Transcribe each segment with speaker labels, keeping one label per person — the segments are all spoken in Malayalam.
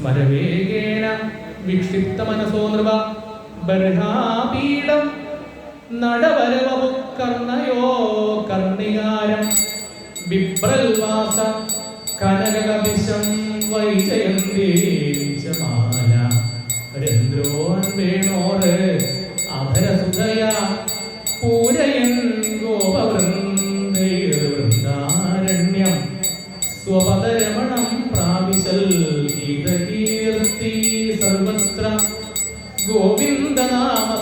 Speaker 1: സ്മരവേഗേന വിക്ഷിപ്ത മനസോ നൃപ ബർഹാപീഠം നടവരവു കർണയോ കർണികാരം ബിബ്രൽവാസ കനകകപിശം വൈജയന്തേഞ്ചമാല രന്ദ്രോൻ വേണോറ് അധരസുതയ പൂരയൻ ഗോപവൃന്ദൈർവൃന്ദാരണ്യം സ്വപദരമണം പ്രാപിശൽ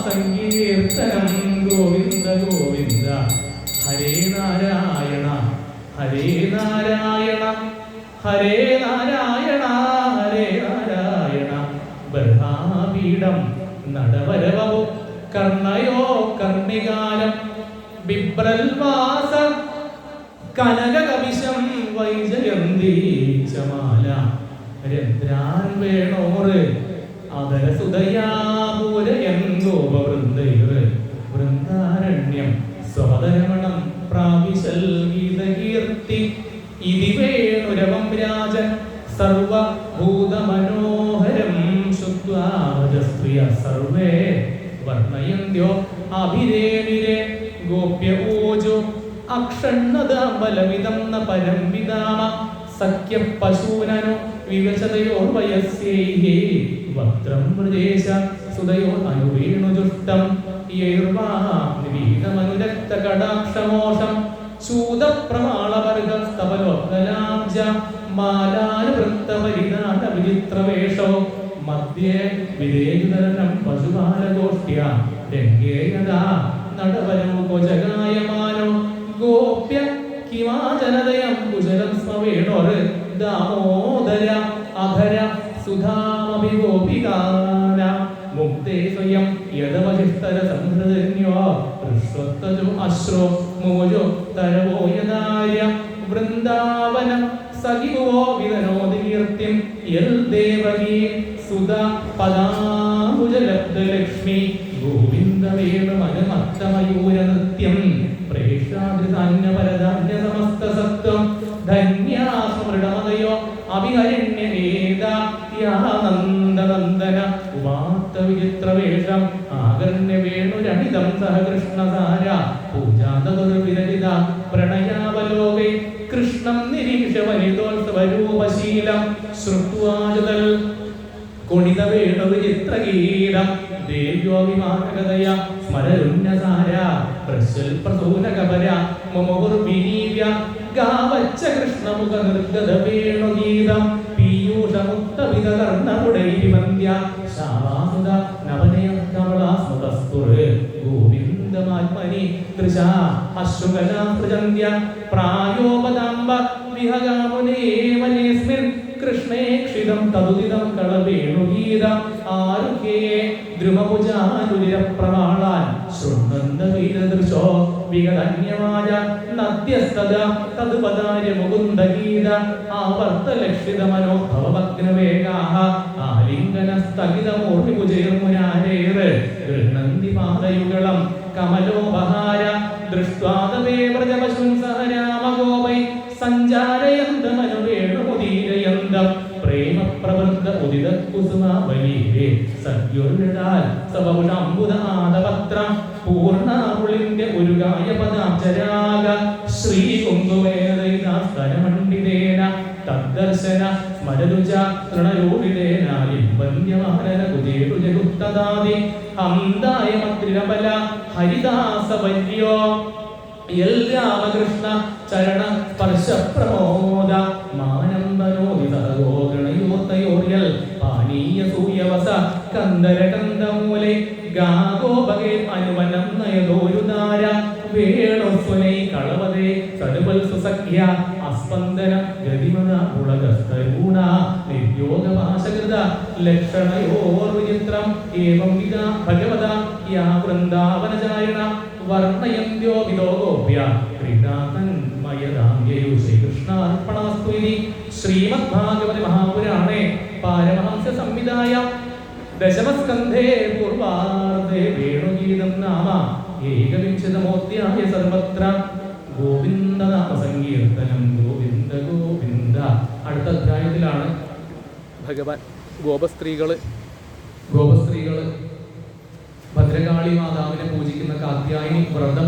Speaker 1: സങ്കീർത്തനം ഗോവിന്ദ ഗോവിന്ദ. ഹരേ നാരായണ ഹരേ നാരായണ ഹരേ നാരായണ ഹരേ നാരായണ. ബ്രഹ്മാപീഠം നടവരവോ കർണയോ കർണികാലം ബിബ്രൽവാസ കനകകവിശം ചമാല രദ്രാൻ വേണോറ് അതരസുതയാപൂരയൻ ഗോപവൃന്ദൈർ വൃന്ദാരണ്യം സ്വതരമണം പ്രാവിശൽ ഗീതകീർത്തി. ഇതി രാജൻ സർവഭൂതമനോഹരം ശുദ്ധ്വാജസ്ത്രിയ സർവേ വർണയന്ത്യോ അഭിരേണിരെ ഗോപ്യ ഊജു അക്ഷണ്ണതാമ്പലമിതം ന പരം വിദാമ. സഖ്യ പശൂനോ വിവശതയോ വയസ്യൈഹി വക്രം പ്രദേശ സുതയോ അനുവേണു ജുഷ്ടം യേർവാമനുരക്ത കടാക്ഷമോഷം ചൂതപ്രമാളവർഗസ്തവലോകലാബ്ജ മാലാനുവൃത്തപരിധാന വിചിത്രവേഷോ. മധ്യേ വിരേജുതരണം പശുപാലഗോഷ്ഠ്യ രംഗേയതാ നടവരോ കൊജകായമാനോ ഗോപ്യ കിമാ ജനതയം കുശലം സ്മവേണോർ ദാമോദര അധര സുധാമഭി ഗോപികാന മുക്തേ സ്വയം യദവശിഷ്ടര സംഹൃതന്യോ ഋഷ്വത്തജോ അശ്രോ മോജോ തരവോ യദായ വൃന്ദാവന സഖിവോ വിതനോദീർത്തിം യൽ ദേവകീ സുധ പദാംബുജലബ്ധലക്ഷ്മി ഗോവിന്ദ വേണുമനുമത്തമയൂര നൃത്യം പ്രേക്ഷാദൃതാന്യപരധാന്യ സമസ്ത സത്വം ധന്യാസ്മൃടമതയോ അഭിഹരണ്യവേദ വിചിത്രവേഷം ആകർണ്യ വേണുരണിതം സഹ കൃഷ്ണസാര പൂജാതവിരലിത പ്രണയാവലോകൈ കൃഷ്ണം നിരീക്ഷ വനിതോത്സവരൂപശീലം ശ്രുത്വാചതൽ കുണിത എത്ര വിചിത്രഗീതം ദേവ്യോഭിമാനകതയ സ്മരരുന്നസാര പ്രശൽ പ്രസൂനകപര മമോർവിനീവ്യ ഗാവച്ച കൃഷ്ണമുഖ നിർഗത വേണുഗീതം പീയൂഷമുക്തവിത കർണമുടൈവന്ധ്യ ശാവാസുത നവനയ കമലാസ്മൃതസ്തുർ ഗോവിന്ദമാത്മനി തൃശാ അശ്രുകലാസൃജന്ത്യ പ്രായോപദാംബ വിഹഗാമുനേവനേസ്മിൻ കൃഷ്ണേക്ഷിതം തതുദിതം കളവേണുഗീത ആരുഹേ ദ്രുമഭുജാനുരപ്രമാളാൻ ശൃണ്വന്ത വീരദൃശോ വിഗതന്യമായ നദ്യസ്തദ തതുപദാര്യ മുകുന്ദഗീത ആവർത്തലക്ഷിത മനോഭവഭഗ്നവേഗാഹ ആലിംഗന സ്ഥഗിതമൂർത്തിഭുജൈർമുനാരേർ ഗൃഹണന്തി പാദയുഗളം കമലോപഹാര ഉദിത കുസുമാവലീരേ സദ്യോരുടാൽ സവപുഷാംബുദ ആദപത്രം പൂർണാവുളിന്റെ ഒരു ഗായപദാബ്ജരാഗ ശ്രീ കുങ്കുമേതൈനാസ്തനമണ്ഡിതേന തദ്ദർശന സ്മരരുച തൃണയോടിതേന ലിംബന്യമാനന കുതേടു ജഗുപ്തദാതി ഹന്തായ മദ്രിരബല ഹരിദാസ വല്യോ എൽ രാമകൃഷ്ണ ചരണ സ്പർശ പ്രമോദ ഗോഗണയോത്തയോർയൽ പാനീയ സൂയവസ കന്ദര കന്ദമൂലെ ഗാഗോപകേ അനുവനം നയതോരുദാര വേണുസ്വനൈ കളവതേ സടുപൽ സുസഖ്യ അസ്പന്ദന ഗതിമത ഉളകസ്തരൂണ നിർയോഗപാശകൃത ലക്ഷണയോർ വിചിത്രം ഏവം വിധ ഭഗവത യാ വൃന്ദാവനചാരിണ വർണയന്ത്യോ വിലോകോപ്യ ക്രീഡാതന്മയദാംഗ്യയോ ശ്രീകൃഷ്ണാർപ്പണമസ്തു ഇതി ശ്രീമദ്ഭാഗവതി മഹാപുരാണ സംവിധായ ദശമസ്കന്ധേ പൂർവാർദ്ധേ വേണുഗീതം നാമ ഏകവിംശതമോധ്യായ സർവത്ര. ഗോവിന്ദ നാമ സങ്കീർത്തനം ഗോവിന്ദ ഗോവിന്ദ. അടുത്ത അധ്യായത്തിലാണ് ഭഗവാൻ
Speaker 2: ഗോപസ്ത്രീകൾ
Speaker 1: ഗോപസ്ത്രീകൾ ഭദ്രകാളി മാതാവിനെ പൂജിക്കുന്ന കാത്യായനി വ്രതം